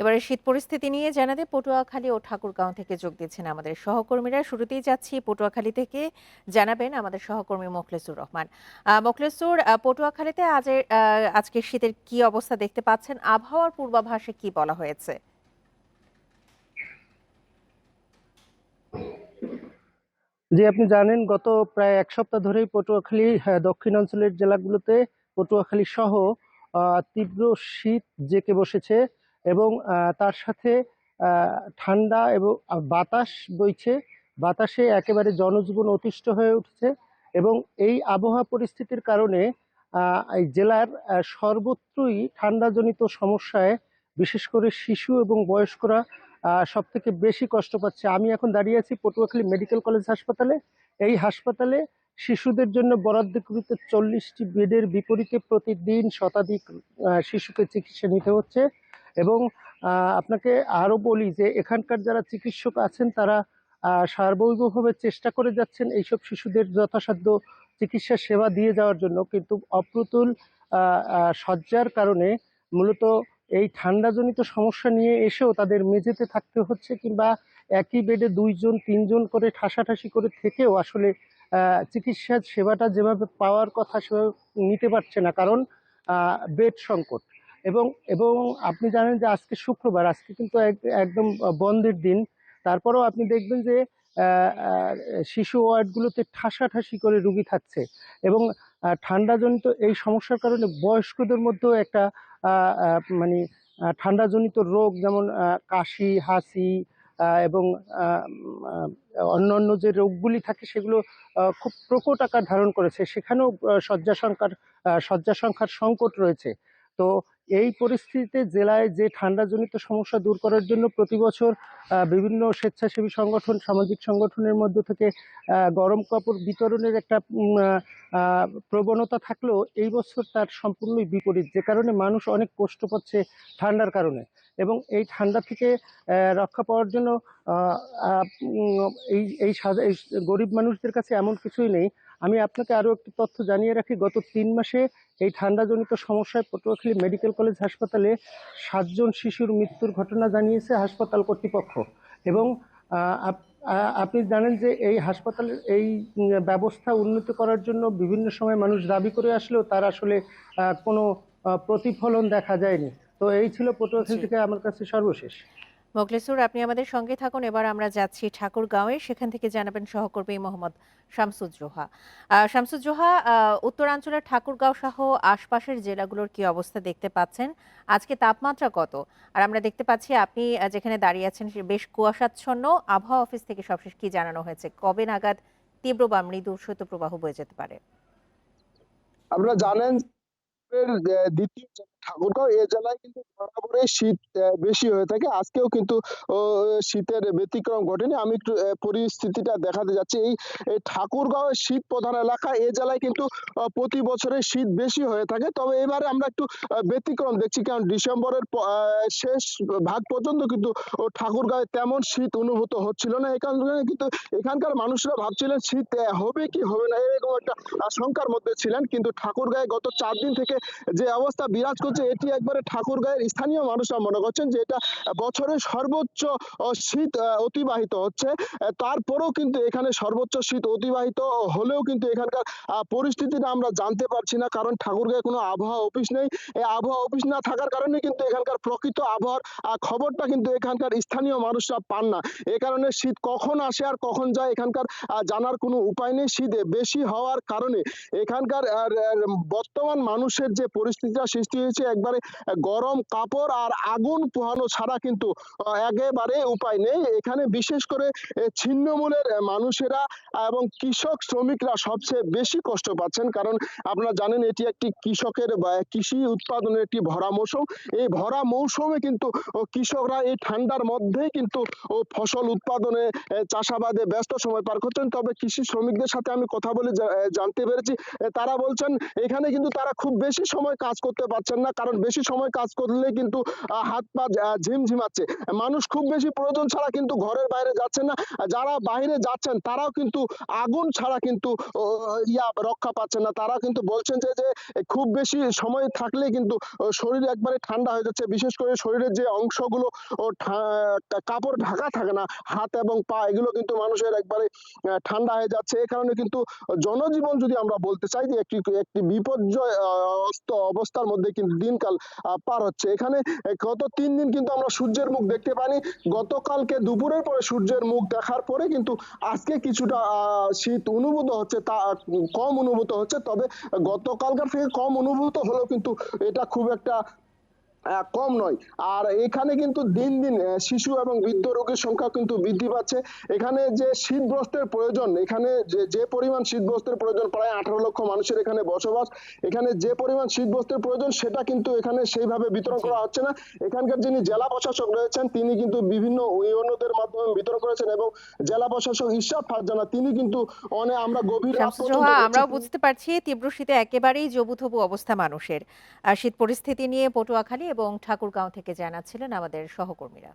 এবারে শীত পরিস্থিতি নিয়ে জানাতে পটুয়াখালী ও ঠাকুরগাঁও থেকে যোগ দিচ্ছেন আমাদের সহকর্মীরা। শুরুতেই যাচ্ছি পটুয়াখালী থেকে। জানাবেন আমাদের সহকর্মী মোখলেসুর রহমান। মোখলেসুর পটুয়াখালীতে আজের আজকে শীতের কি অবস্থা দেখতে পাচ্ছেন? আবহাওয়ার পূর্বাভাসে কি বলা হয়েছে? যে আপনি জানেন, গত প্রায় এক সপ্তাহ ধরেই পটুয়াখালী দক্ষিণাঞ্চলের জেলাগুলোতে পটুয়াখালী সহ তীব্র শীত জেঁকে বসেছে। এবং তার সাথে ঠান্ডা এবং বাতাস বইছে। বাতাসে একেবারে জনজীবন অতিষ্ঠ হয়ে উঠছে এবং এই আবহাওয়া পরিস্থিতির কারণে জেলার সর্বত্রই ঠান্ডাজনিত সমস্যায়, বিশেষ করে শিশু এবং বয়স্করা সব থেকে বেশি কষ্ট পাচ্ছে। আমি এখন দাঁড়িয়ে আছি পটুয়াখালী মেডিকেল কলেজ হাসপাতালে। এই হাসপাতালে শিশুদের জন্য বরাদ্দকৃত চল্লিশটি বেডের বিপরীতে প্রতিদিন শতাধিক শিশুকে চিকিৎসা নিতে হচ্ছে। আপনাকে আরও বলি যে এখানকার যারা চিকিৎসক আছেন তারা সার্বজনীনভাবে চেষ্টা করে যাচ্ছেন এইসব শিশুদের যথাসাধ্য চিকিৎসা সেবা দিয়ে যাওয়ার জন্য। কিন্তু অপ্রতুল শয্যার কারণে মূলত এই ঠান্ডাজনিত সমস্যা নিয়ে এসেও তাদের মেঝেতে থাকতে হচ্ছে কিংবা একই বেডে দুইজন, তিনজন করে ঠাসাঠাসি করে থেকেও আসলে চিকিৎসা সেবাটা যেভাবে পাওয়ার কথা সেভাবে নিতে পারছে না। কারণ বেড সংকট। এবং এবং আপনি জানেন যে আজকে শুক্রবার, আজকে কিন্তু এক- একদম বন্ধের দিন। তারপরেও আপনি দেখবেন যে শিশু ওয়ার্ডগুলোতে ঠাসাঠাসি করে রুগী থাকছে এবং ঠান্ডাজনিত এই সমস্যার কারণে বয়স্কদের মধ্যেও একটা মানে ঠান্ডাজনিত রোগ যেমন কাশি, হাসি এবং অন্যান্য যে রোগগুলি থাকে সেগুলো খুব প্রকট আকার ধারণ করেছে। সেখানেও শয্যা সংখ্যার শয্যা সংখ্যার সংকট রয়েছে। তো এই পরিস্থিতিতে জেলায় যে ঠান্ডাজনিত সমস্যা দূর করার জন্য প্রতি বছর বিভিন্ন স্বেচ্ছাসেবী সংগঠন, সামাজিক সংগঠনের মধ্য থেকে গরম কাপড় বিতরণের একটা প্রবণতা থাকলেও এই বছর তার সম্পূর্ণই বিপরীত, যে কারণে মানুষ অনেক কষ্ট পাচ্ছে ঠান্ডার কারণে। এবং এই ঠান্ডা থেকে রক্ষা পাওয়ার জন্য এই এই গরিব মানুষদের কাছে এমন কিছুই নেই। আমি আপনাকে আরও একটি তথ্য জানিয়ে রাখি গত তিন মাসে এই ঠান্ডাজনিত সমস্যায় পটুয়াখালী মেডিকেল কলেজ হাসপাতালে সাতজন শিশুর মৃত্যুর ঘটনা জানিয়েছে হাসপাতাল কর্তৃপক্ষ। এবং আপনি জানেন যে এই হাসপাতালের এই ব্যবস্থা উন্নত করার জন্য বিভিন্ন সময় মানুষ দাবি করে আসলেও তার আসলে কোনো প্রতিফলন দেখা যায়নি। তো এই ছিল পটুয়াখালী থেকে আমার কাছে সর্বশেষ। মোখলেসুর আপনি আমাদের সঙ্গে থাকুন। এবার আমরা যাচ্ছি ঠাকুরগাঁওয়ে। সেখান থেকে জানাবেন সহকর্মী মোহাম্মদ শামসুজ্জোহা শামসুজ্জোহা উত্তরাঞ্চলের ঠাকুরগাঁও সহ আশপাশের জেলাগুলোর কি অবস্থা দেখতে পাচ্ছেন? আজকে তাপমাত্রা কত? আর আমরা দেখতে পাচ্ছি আপনি যেখানে দাঁড়িয়ে আছেন বেশ কুয়াশাচ্ছন্ন। আবহাওয়া অফিস থেকে সবশেষ কি জানানো হয়েছে? কবে নাগাদ তীব্র বা মৃদু শৈত্যপ্রবাহ বয়ে যেতে পারে? আপনারা জানেন দ্বিতীয় ঠাকুরগাঁও এই জেলায় কিন্তু বরাবরই শীত বেশি হয়ে থাকে। আজকেও কিন্তু শীতের ব্যতিক্রম ঘটেনি। আমি একটু পরিস্থিতিটা দেখাতে যাচ্ছি। এই ঠাকুরগাঁও শীত প্রধান এলাকা এই জেলায় কিন্তু প্রতি বছরে শীত বেশি হয়ে থাকে। তবে এবারে আমরা একটু ব্যতিক্রম দেখছি। কারণ ডিসেম্বরের শেষ ভাগ পর্যন্ত কিন্তু, ও, ঠাকুরগাঁয়ে তেমন শীত অনুভূত হচ্ছিল না। এই কিন্তু, এখানকার মানুষরা ভাবছিলেন শীত হবে কি, হবে না, এরকম একটা আশঙ্কার মধ্যে ছিলেন। কিন্তু ঠাকুরগাঁয়ে গত চার দিন থেকে যে অবস্থা বিরাজ করছে এটি একবারে ঠাকুরগাঁয়ের স্থানীয় মানুষরা মনে করছেন যে এটা বছরের সর্বোচ্চ শীত অতিবাহিত হচ্ছে। তারপরেও কিন্তু এখানে সর্বোচ্চ শীত অতিবাহিত হলেও কিন্তু এখানকার পরিস্থিতিটা আমরা জানতে পারছি না, কারণ ঠাকুরগাঁয়ে কোনো আবহাওয়া অফিস নেই। এই আবহাওয়া অফিস না থাকার কারণে কিন্তু এখানকার প্রকৃত আবহাওয়ার খবরটা কিন্তু এখানকার স্থানীয় মানুষরা পান না। এ কারণে শীত কখন আসে আর কখন যায় এখানকার জানার কোনো উপায় নেই শীত। বেশি হওয়ার কারণে এখানকার বর্তমান মানুষের যে পরিস্থিতিটা সৃষ্টি হয়েছে একবারে গরম কাপড় আর আগুন পোহানো ছাড়া কিন্তু একেবারে উপায় নেই। এখানে বিশেষ করে ছিন্নমূলের মানুষেরা এবং কৃষক শ্রমিকরা সবচেয়ে বেশি কষ্ট পাচ্ছেন। কারণ আপনারা জানেন এটি একটি কৃষকের কৃষি উৎপাদনের একটি ভরা মৌসুম। এই ভরা মৌসুমে কিন্তু কৃষকরা এই ঠান্ডার মধ্যেই কিন্তু ফসল উৎপাদনে চাষাবাদে ব্যস্ত সময় পার করছেন। তবে কৃষি শ্রমিকদের সাথে আমি কথা বলে জানতে পেরেছি। তারা বলছেন, এখানে কিন্তু তারা খুব বেশি সময় কাজ করতে পারছেন না। কারণ বেশি সময় কাজ করলে কিন্তু হাত পা ঝিমঝিমাচ্ছে। মানুষ খুব বেশি প্রয়োজন ছাড়া কিন্তু ঘরের বাইরে যাচ্ছেন না। যারা বাইরে যাচ্ছেন, তারাও কিন্তু আগুন ছাড়া কিন্তু ইয়া রক্ষা পাচ্ছেন না। তারা কিন্তু বলছেন যে যে, খুব বেশি সময় থাকলে কিন্তু শরীর একবারে ঠান্ডা হয়ে যাচ্ছে। বিশেষ করে শরীরের যে অংশগুলো কাপড় ঢাকা থাকে না, হাত এবং পা, এগুলো কিন্তু মানুষের একবারে ঠান্ডা হয়ে যাচ্ছে। এই কারণে কিন্তু জনজীবন যদি আমরা বলতে চাই যে, একটি একটি বিপর্যয় অবস্থার মধ্যে কিন্তু দিনকাল পার হচ্ছে। এখানে গত তিন দিন কিন্তু আমরা সূর্যের মুখ দেখতে পাইনি। গতকালকে দুপুরের পরে সূর্যের মুখ দেখার পরে কিন্তু আজকে কিছুটা শীত অনুভূত হচ্ছে, তা কম অনুভূত হচ্ছে। তবে গতকালকার থেকে কম অনুভূত হলেও কিন্তু এটা খুব একটা কম নয়। আর এখানে কিন্তু দিন দিন শিশু এবং বৃদ্ধ রোগীর সংখ্যা কিন্তু বৃদ্ধি পাচ্ছে। এখানে যে শীত বস্ত্রের প্রয়োজন এখানে যে যে পরিমাণ শীত বস্ত্রের প্রয়োজন প্রায় আঠারো লক্ষ মানুষের এখানে বসবাস। এখানে যে পরিমাণ শীত বস্ত্রের প্রয়োজন সেটা কিন্তু এখানে সেইভাবে বিতরণ করা হচ্ছে না। এখানকার যিনি জেলা প্রশাসক রয়েছেন তিনি কিন্তু বিভিন্ন ইউনোদের মাধ্যমে বিতরণ করেছেন এবং জেলা প্রশাসক ইশরাফ ফারজানা তিনি কিন্তু অনেক আমরা গভীর আমরাও বুঝতে পারছি তীব্র শীতে একেবারেই জবুথবু অবস্থা মানুষের। আর শীত পরিস্থিতি নিয়ে পটুয়াখালী এবং ঠাকুরগাঁও থেকে জানাচ্ছিলেন আমাদের সহকর্মীরা।